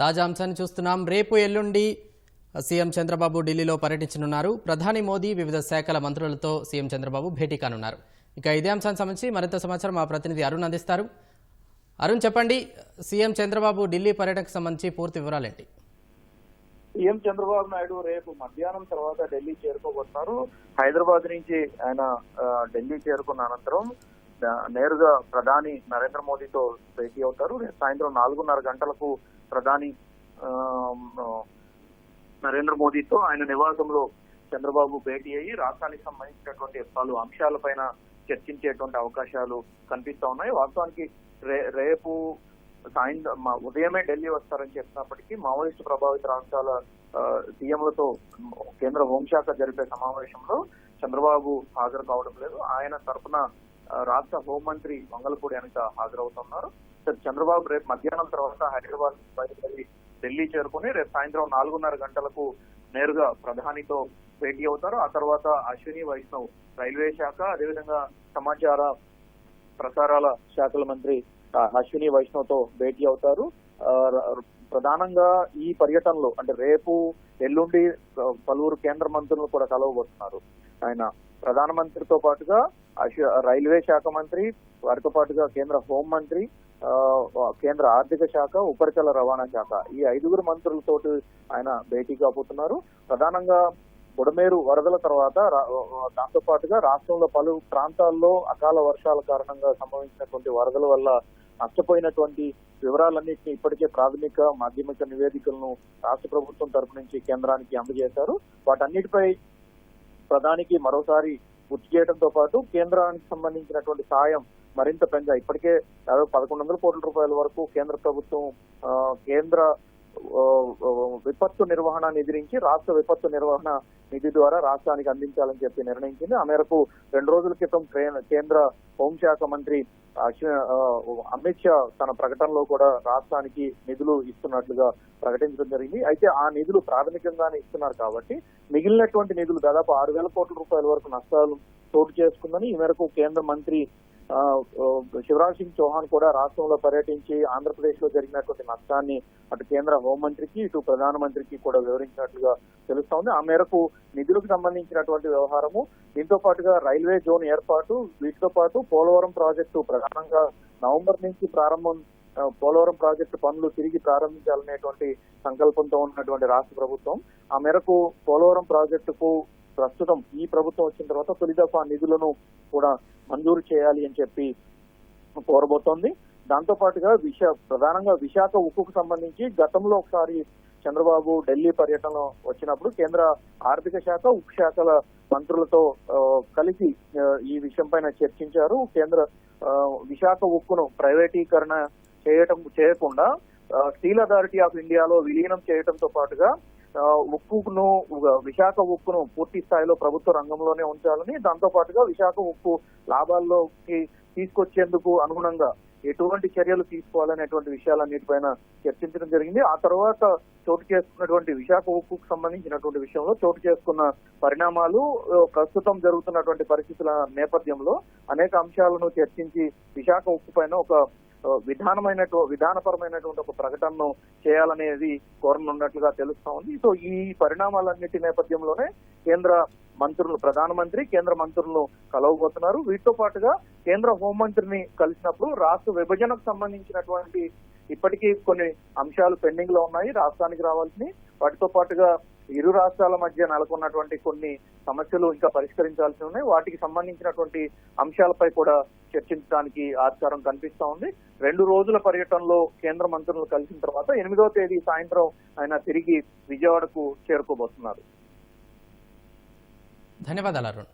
తాజా అంశాన్ని చూస్తున్నాం. రేపు ఎల్లుండి సీఎం చంద్రబాబు ఢిల్లీలో పర్యటించనున్నారు. ప్రధాని మోదీ వివిధ శాఖల మంత్రులతో సీఎం చంద్రబాబు భేటీ కానున్నారు. ఇక ఇదే అంశానికి సంబంధించి మరింత సమాచారం మా ప్రతినిధి అరుణ్ అందిస్తారు. అరుణ్ చెప్పండి. సీఎం చంద్రబాబు ఢిల్లీ పర్యటనకు సంబంధించి పూర్తి వివరాలేంటి సీఎం చంద్రబాబు నాయుడు రేపు మధ్యాహ్నం తర్వాత ఢిల్లీ చేరుకోబోతున్నారు. హైదరాబాద్ నుంచి ఆయన ఢిల్లీ చేరుకున్న అనంతరం నేరుగా ప్రధాని నరేంద్ర మోదీతో భేటీ అవుతారు. రేపు సాయంత్రం నాలుగున్నర గంటలకు ప్రధాని నరేంద్ర మోదీతో ఆయన నివాసంలో చంద్రబాబు భేటీ అయ్యి రాష్ట్రానికి సంబంధించినటువంటి పలు అంశాలపైన చర్చించేటువంటి అవకాశాలు కనిపిస్తా ఉన్నాయి. వాస్తవానికి రే- రేపు సాయంత్రం మా- ఉదయమే ఢిల్లీ వస్తారని చెప్పినప్పటికీ మావోయిస్టు ప్రభావిత రాష్ట్రాల సీఎంలతో కేంద్ర హోంశాఖ జరిపే సమావేశంలో చంద్రబాబు హాజరు కావడం లేదు. ఆయన తరఫున రాష్ట్ర హోంమంత్రి మంగళపూడి వెనక హాజరవుతున్నారు. సార్ చంద్రబాబు రేపు మధ్యాహ్నం తర్వాత హైదరాబాద్ బయలుదేరి ఢిల్లీ చేరుకుని రేపు సాయంత్రం నాలుగున్నర గంటలకు నేరుగా ప్రధానితో భేటీ అవుతారు. ఆ తర్వాత అశ్విని వైష్ణవ్ రైల్వే శాఖ అదేవిధంగా సమాచార ప్రసారాల శాఖల మంత్రి అశ్విని వైష్ణవ్తో భేటీ అవుతారు. ప్రధానంగా ఈ పర్యటనలో అంటే రేపు ఎల్లుండి పలువురు కేంద్ర మంత్రులను కూడా కలవబోతున్నారు. ఆయన ప్రధానమంత్రితో పాటుగా రైల్వే శాఖ మంత్రి వారితో పాటుగా కేంద్ర హోం మంత్రి కేంద్ర ఆర్థిక శాఖ ఉపరితల రవాణా శాఖ. ఈ ఐదుగురు మంత్రులతోటి ఆయన భేటీ కాబోతున్నారు. ప్రధానంగా బుడమేరు వరదల తర్వాత దాంతో పాటుగా రాష్ట్రంలో పలు ప్రాంతాల్లో అకాల వర్షాల కారణంగా సంభవించినటువంటి వరదల వల్ల నష్టపోయినటువంటి వివరాలన్నింటినీ ఇప్పటికే ప్రాథమిక మాధ్యమిక నివేదికలను రాష్ట్ర ప్రభుత్వం తరపు నుంచి కేంద్రానికి అందజేశారు. వాటన్నిటిపై ప్రధానికి మరోసారి గుర్తు చేయడంతో పాటు కేంద్రానికి సంబంధించినటువంటి సాయం మరింత పెంచా ఇప్పటికే దాదాపు పదకొండు వందల కోట్ల రూపాయల వరకు కేంద్ర ప్రభుత్వం కేంద్ర విపత్తు నిర్వహణ నిధి నుంచి రాష్ట్ర విపత్తు నిర్వహణ నిధి ద్వారా రాష్ట్రానికి అందించాలని చెప్పి నిర్ణయించింది. ఆ మేరకు రెండు రోజుల క్రితం కేంద్ర హోంశాఖ మంత్రి అశ్వ- అమిత్ షా తన ప్రకటనలో కూడా రాష్ట్రానికి నిధులు ఇస్తున్నట్లుగా ప్రకటించడం జరిగింది. అయితే ఆ నిధులు ప్రాథమికంగానే ఇస్తున్నారు కాబట్టి మిగిలినటువంటి నిధులు దాదాపు ఆరు వేల కోట్ల రూపాయల వరకు నష్టాలు చోటు చేసుకుందని ఈ మేరకు కేంద్ర మంత్రి శివరాజ్ సింగ్ చౌహాన్ కూడా రాష్ట్రంలో పర్యటించి ఆంధ్రప్రదేశ్లో జరిగినటువంటి నష్టాన్ని అటు కేంద్ర హోంమంత్రికి ఇటు ప్రధానమంత్రికి కూడా వివరించినట్లుగా తెలుస్తోంది. ఆ మేరకు నిధులకు సంబంధించినటువంటి వ్యవహారము దీంతో పాటుగా రైల్వే జోన్ ఏర్పాటు వీటితో పాటు పోలవరం ప్రాజెక్టు ప్రధానంగా నవంబర్ నుంచి ప్రారంభం పోలవరం ప్రాజెక్టు పనులు తిరిగి ప్రారంభించాలనేటువంటి సంకల్పంతో ఉన్నటువంటి రాష్ట్ర ప్రభుత్వం. ఆ మేరకు పోలవరం ప్రాజెక్టుకు ప్రస్తుతం ఈ ప్రభుత్వం వచ్చిన తర్వాత తొలి దఫా నిధులను కూడా మంజూరు చేయాలి అని చెప్పి కోరబోతోంది. దాంతో పాటుగా విశ ప్రధానంగా విశాఖ ఉక్కుకు సంబంధించి గతంలో ఒకసారి చంద్రబాబు ఢిల్లీ పర్యటన వచ్చినప్పుడు కేంద్ర ఆర్థిక శాఖ ఉక్కు శాఖల మంత్రులతో కలిసి ఈ విషయం పైన చర్చించారు. కేంద్ర విశాఖ ఉక్కును ప్రైవేటీకరణ చేయటం చేయకుండా స్టీల్ అథారిటీ ఆఫ్ ఇండియాలో విలీనం చేయడంతో పాటుగా ఉక్కును విశాఖ ఉక్కును పూర్తి స్థాయిలో ప్రభుత్వ రంగంలోనే ఉంచాలని దాంతో పాటుగా విశాఖ ఉక్కు లాభాల్లోకి తీసుకొచ్చేందుకు అనుగుణంగా ఎటువంటి చర్యలు తీసుకోవాలనేటువంటి విషయాలన్నిటిపైన చర్చించడం జరిగింది. ఆ తర్వాత చోటు చేసుకున్నటువంటి విశాఖ ఉక్కుకు సంబంధించినటువంటి విషయంలో చోటు చేసుకున్న పరిణామాలు ప్రస్తుతం జరుగుతున్నటువంటి పరిస్థితుల నేపథ్యంలో అనేక అంశాలను చర్చించి విశాఖ ఉక్కు పైన ఒక విధానమైనటు విధానపరమైనటువంటి ఒక ప్రకటనను చేయాలనేది కోరనున్నట్లుగా తెలుస్తా ఉంది. సో ఈ పరిణామాలన్నిటి నేపథ్యంలోనే కేంద్ర మంత్రులు ప్రధానమంత్రి కేంద్ర మంత్రులను కలవబోతున్నారు. వీటితో పాటుగా కేంద్ర హోంమంత్రిని కలిసినప్పుడు రాష్ట్ర విభజనకు సంబంధించినటువంటి ఇప్పటికీ కొన్ని అంశాలు పెండింగ్లో ఉన్నాయి రాష్ట్రానికి రావాల్సినవి. వాటితో పాటుగా ఇరు రాష్ట్రాల మధ్య నెలకొన్నటువంటి కొన్ని సమస్యలు ఇంకా పరిష్కరించాల్సి ఉన్నాయి. వాటికి సంబంధించినటువంటి అంశాలపై కూడా చర్చించడానికి ఆస్కారం కనిపిస్తా ఉంది. రెండు రోజుల పర్యటనలో కేంద్ర మంత్రులను కలిసిన తర్వాత ఎనిమిదో తేదీ సాయంత్రం ఆయన తిరిగి విజయవాడకు చేరుకోబోతున్నారు. ధన్యవాదాలు అరుణ్.